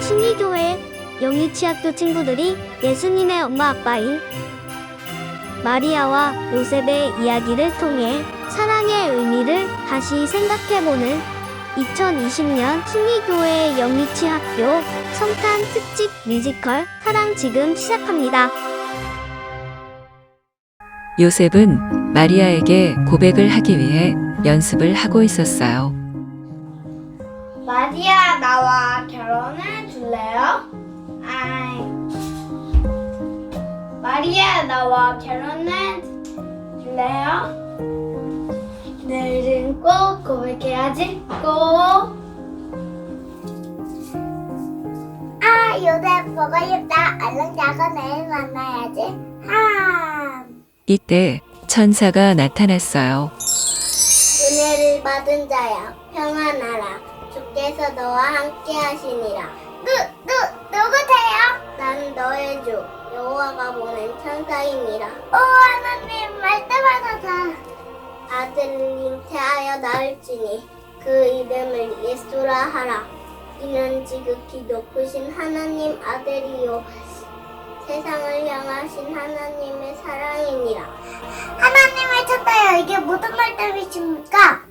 신의교회 영유치학교 친구들이 예수님의 엄마 아빠인 마리아와 요셉의 이야기를 통해 사랑의 의미를 다시 생각해보는 2020년 신의교회 영유치학교 성탄 특집 뮤지컬 사랑 지금 시작합니다. 요셉은 마리아에게 고백을 하기 위해 연습을 하고 있었어요. 마리아 나와 결혼해 줄래요? 아이. 마리아 나와 결혼해 줄래요? 내일은 꼭 고백해야지 꼭. 아 요새 싶다. 얼른 자고 내일 만나야지. 함. 이때 천사가 나타났어요. 은혜를 받은 자야 평안하라 주께서 너와 함께 하시니라 누, 누, 누구세요? 나는 너의 주 여호와가 보낸 천사이니라 오 하나님 말씀하소서 아들을 잉태하여 낳을 지니 그 이름을 예수라 하라 이는 지극히 높으신 하나님 아들이요 세상을 향하신 하나님의 사랑이니라 하나님을 찾아요. 이게 무슨 말씀이십니까?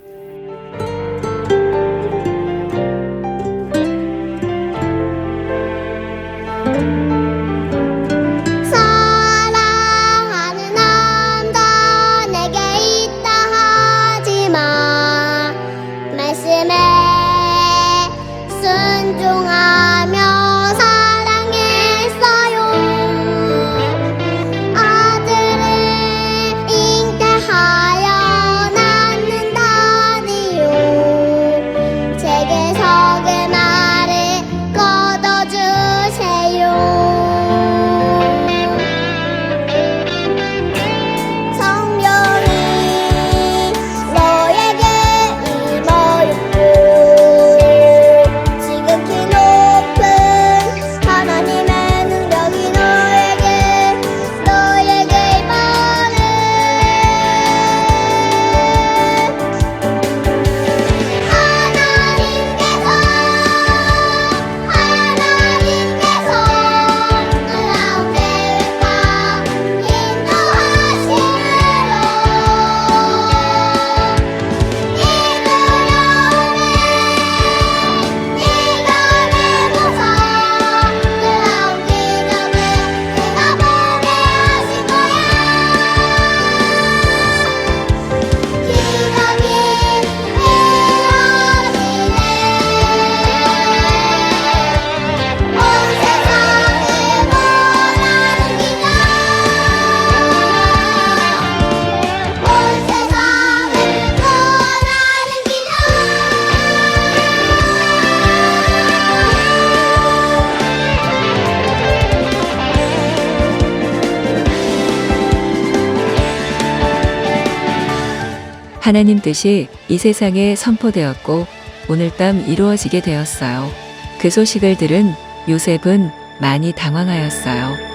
하나님 뜻이 이 세상에 선포되었고 오늘 밤 이루어지게 되었어요. 그 소식을 들은 요셉은 많이 당황하였어요.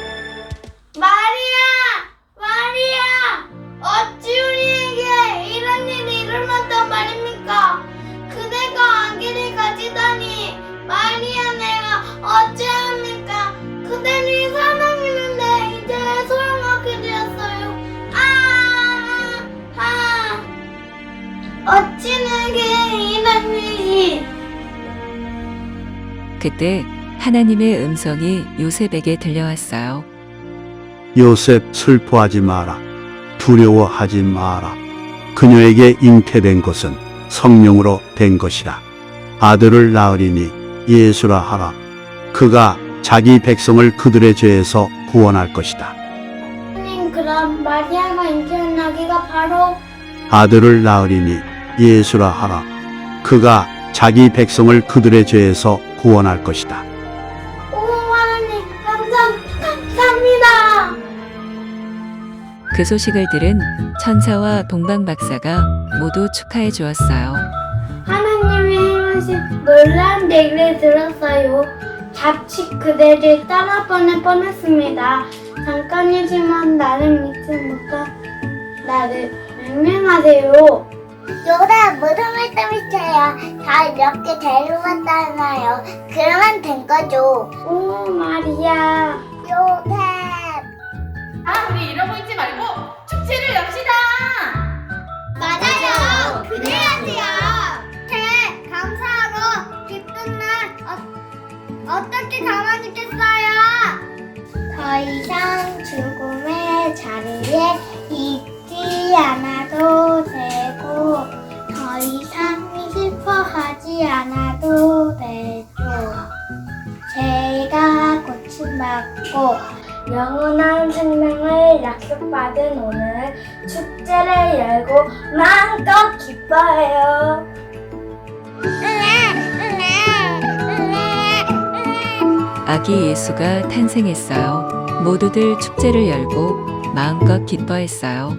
어찌 내게 이런 일이 그때 하나님의 음성이 요셉에게 들려왔어요. 요셉 슬퍼하지 마라. 두려워하지 마라. 그녀에게 잉태된 것은 성령으로 된 것이라. 아들을 낳으리니 예수라 하라. 그가 자기 백성을 그들의 죄에서 구원할 것이다. 하나님 그럼 마리아가 잉태한 아기가 바로 아들을 낳으리니 예수라 하라. 그가 자기 백성을 그들의 죄에서 구원할 것이다. 오 하나님 감사 감사합니다. 그 소식을 들은 천사와 동방 박사가 모두 축하해 주었어요. 하나님의 행하신 놀라운 얘기를 들었어요. 자칫 그대를 따라 보낼 뻔했습니다. 잠깐이지만 나를 믿지 못한 나를 명령하세요. 요다 무슨 말씀이세요? 다 이렇게 데려갔잖아요. 그러면 된 거죠. 오, 마리아. 요셉. 아, 우리 이러고 있지 말고 축제를 엽시다. 맞아요. 그래야지요. 새 감사하고 기쁜 날 어, 어떻게 가만히 있겠어요? 더 이상 죽음의 자리에 영원한 생명을 약속받은 오늘 축제를 열고 마음껏 기뻐해요. 아기 예수가 탄생했어요. 모두들 축제를 열고 마음껏 기뻐했어요.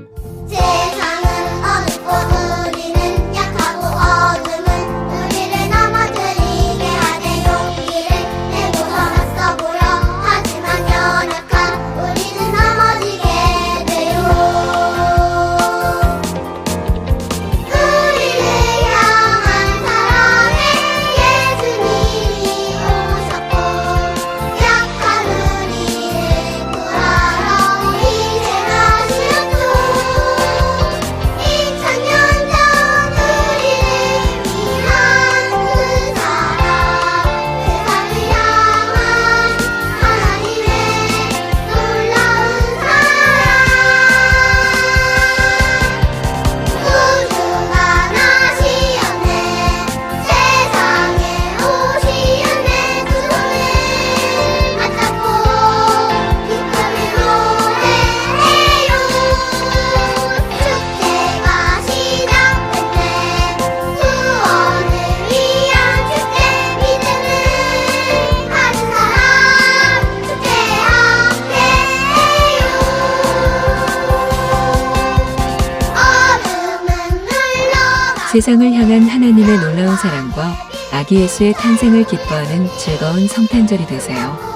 세상을 향한 하나님의 놀라운 사랑과 아기 예수의 탄생을 기뻐하는 즐거운 성탄절이 되세요.